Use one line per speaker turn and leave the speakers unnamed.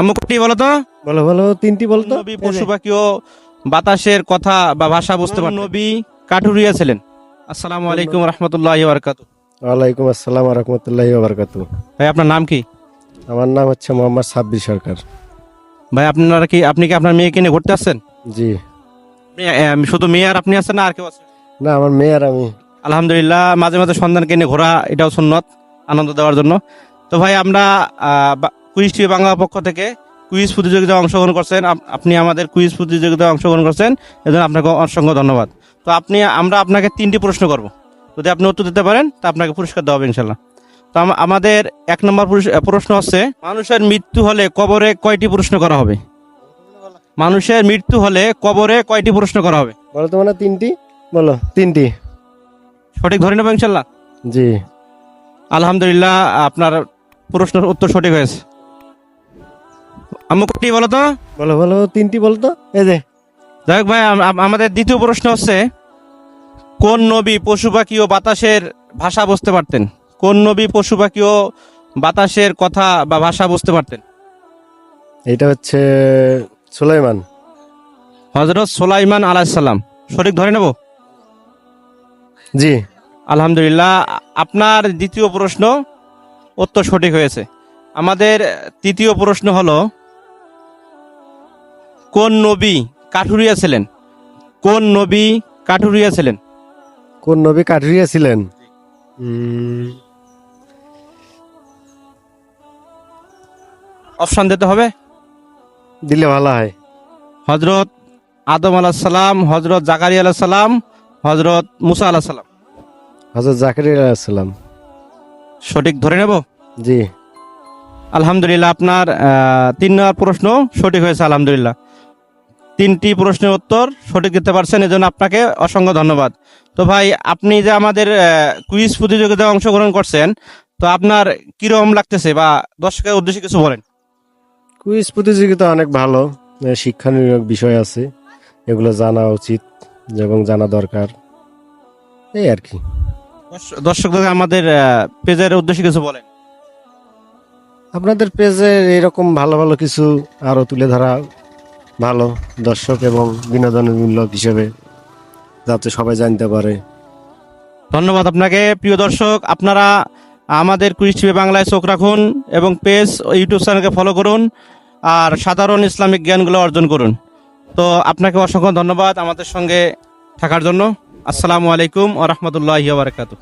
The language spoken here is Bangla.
আম্মু কোনটি বলো তো?
বলো বলো তিনটি বলো তো।
নবী পশু পাখি ও বাতাসের কথা বা ভাষা বুঝতে পারেন নবী কাঠুরিয়া ছিলেন। আসসালামু আলাইকুম রহমতুল্লাহ বারকাত
ওয়ালাইকুম আসসালাম রহমতুল্লাহ বারকাতু
ভাই আপনার নাম কি?
আমার নাম হচ্ছে মোহাম্মদ সাব্বির সরকার।
ভাই আপনারা কি আপনি কি আপনার মেয়েকে নিয়ে ঘুরতে আসছেন?
জি।
শুধু মেয়ে আর আপনি আছেন না আর কেউ আছেন
না আমার মেয়ে আর আমি।
আলহামদুলিল্লাহ মাঝে মাঝে সন্তানকে নিয়ে ঘোরা এটাও সুন্নত আনন্দ দেওয়ার জন্য। তো ভাই আমরা কুইজ টিভি বাংলা পক্ষ থেকে কুইজ প্রতিযোগিতায় অংশগ্রহণ করছেন আপনি আমাদের কুইজ প্রতিযোগিতায় অংশগ্রহণ করছেন এজন্য আপনাকে অসংখ্য ধন্যবাদ। তো আপনি আমরা আপনাকে তিনটি প্রশ্ন করব। যদি আপনি উত্তর দিতে পারেন তা আপনাকে পুরস্কার দেওয়া হবে ইনশাল্লাহ তো আমাদের এক নম্বর প্রশ্ন হচ্ছে মানুষের মৃত্যু হলে কবরে কয়টি প্রশ্ন করা হবে? মানুষের মৃত্যু হলে কবরে কয়টি প্রশ্ন করা হবে?
বলো তো মানে তিনটি? বলো তিনটি।
সঠিক ধরে নেব ইনশাল্লাহ
জি।
আলহামদুলিল্লাহ আপনার প্রশ্নের উত্তর সঠিক হয়েছে। আম্মু কোনটি বলো তো?
বলো বলো তিনটি বলো তো। এই যে।
যাই হোক ভাই আম- আম- আমাদের দ্বিতীয় প্রশ্ন হচ্ছে কোন নবী পশু পাখি ও বাতাসের ভাষা বুঝতে পারতেন? কোন নবী পশু পাখি ও বাতাসের কথা বা ভাষা বুঝতে পারতেন?
এটা হচ্ছে সুলাইমান।
হজরত সোলাইমান আলাহিসাল্লাম সঠিক ধরে নেব?
জি।
আলহামদুলিল্লাহ আপনার দ্বিতীয় প্রশ্ন উত্তর সঠিক হয়েছে। আমাদের তৃতীয় প্রশ্ন হলো কোন নবী কাঠুরিয়া ছিলেন? কোন নবী কাঠুরিয়া ছিলেন?
কোন নবী কাঠুরিয়া ছিলেন?
অপশন দিতে হবে।
দিলে ভালো হয়।
হজরত আদম আলাহ সালাম হজরত জাকারিয়া আলাহ সালাম হজরত মুসা আলাহ সালাম।
হজরত জাকারিয়া সালাম।
সঠিক ধরে নেব?
জি।
আলহামদুলিল্লাহ আপনার তিন নম্বর প্রশ্ন সঠিক হয়েছে আলহামদুলিল্লাহ। তিনটি প্রশ্নের উত্তর সঠিক দিতে পারছেন এজন্য আপনাকে অসংখ্য ধন্যবাদ। তো ভাই আপনি যে আমাদের কুইজ প্রতিযোগিতায় অংশগ্রহণ করছেন তো আপনার কীরকম লাগতেছে বা দর্শকের উদ্দেশ্যে কিছু বলেন।
কুইজ প্রতিযোগিতা অনেক ভালো শিক্ষামূলক বিষয় আছে এগুলো জানা উচিত এবং জানা দরকার এই আর কি।
দর্শ- দর্শকদের আমাদের পেজের উদ্দেশ্যে কিছু বলেন।
আপনাদের পেজে এরকম ভালো ভালো কিছু আরও তুলে ধরা ভালো দর্শক এবং বিনোদনমূলক হিসেবে যাতে সবাই জানতে পারে।
ধন্যবাদ আপনাকে। প্রিয় দর্শক, আপনারা আমাদের কুইজ টিভি বাংলায় চোখ রাখুন এবং পেজ ও ইউটিউব চ্যানেলকে ফলো করুন আর সাধারণ ইসলামিক জ্ঞানগুলো অর্জন করুন। তো আপনাকে অসংখ্য ধন্যবাদ আমাদের সঙ্গে থাকার জন্য। আসসালামু আলাইকুম ও রহমতুল্লাহ বারকাতু